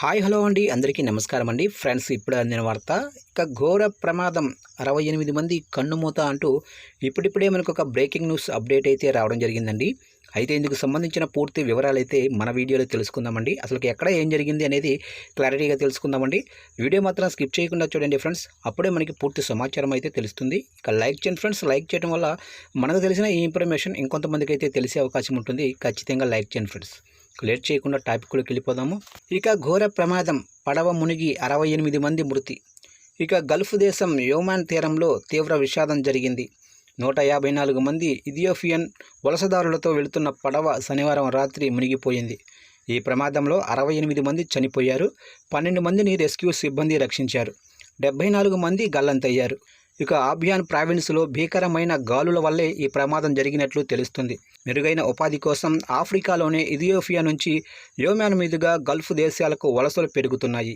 Hi hello అండి. అందరికీ నమస్కారం అండి. ఫ్రెండ్స్ ఇప్పుడు అందిన వార్త ఇక ఘోర ప్రమాదం. అరవై ఎనిమిది మంది కన్నుమూత అంటూ ఇప్పుడిప్పుడే మనకు ఒక బ్రేకింగ్ న్యూస్ అప్డేట్ అయితే రావడం జరిగిందండి. అయితే ఇందుకు సంబంధించిన పూర్తి వివరాలు అయితే మన వీడియోలో తెలుసుకుందామండి. అసలు ఎక్కడ ఏం జరిగింది అనేది క్లారిటీగా తెలుసుకుందామండి. వీడియో మాత్రం స్కిప్ చేయకుండా చూడండి ఫ్రెండ్స్. అప్పుడే మనకి పూర్తి సమాచారం అయితే తెలుస్తుంది. ఇక లైక్ చేయండి ఫ్రెండ్స్. లైక్ చేయడం వల్ల మనకు తెలిసిన ఈ ఇన్ఫర్మేషన్ ఇంకొంతమందికి అయితే తెలిసే అవకాశం ఉంటుంది. ఖచ్చితంగా లైక్ చేయండి ఫ్రెండ్స్. లేట్ చేయకుండా టాపిక్లోకి వెళ్ళిపోదాము. ఇక ఘోర ప్రమాదం. పడవ మునిగి అరవై ఎనిమిది మంది మృతి. ఇక గల్ఫ్ దేశం యోమాన్ తీరంలో తీవ్ర విషాదం జరిగింది. నూట యాభై నాలుగు మంది ఇథియోపియన్ వలసదారులతో వెళుతున్న పడవ శనివారం రాత్రి మునిగిపోయింది. ఈ ప్రమాదంలో అరవై ఎనిమిది మంది చనిపోయారు. పన్నెండు మందిని రెస్క్యూ సిబ్బంది రక్షించారు. డెబ్బై నాలుగు మంది గల్లంతయ్యారు. ఇక ఆబ్యాన్ ప్రావిన్స్లో భీకరమైన గాలుల వల్లే ఈ ప్రమాదం జరిగినట్లు తెలుస్తుంది. మెరుగైన ఉపాధి కోసం ఆఫ్రికాలోనే ఇథియోపియా నుంచి యోమాన్ మీదుగా గల్ఫ్ దేశాలకు వలసలు పెరుగుతున్నాయి.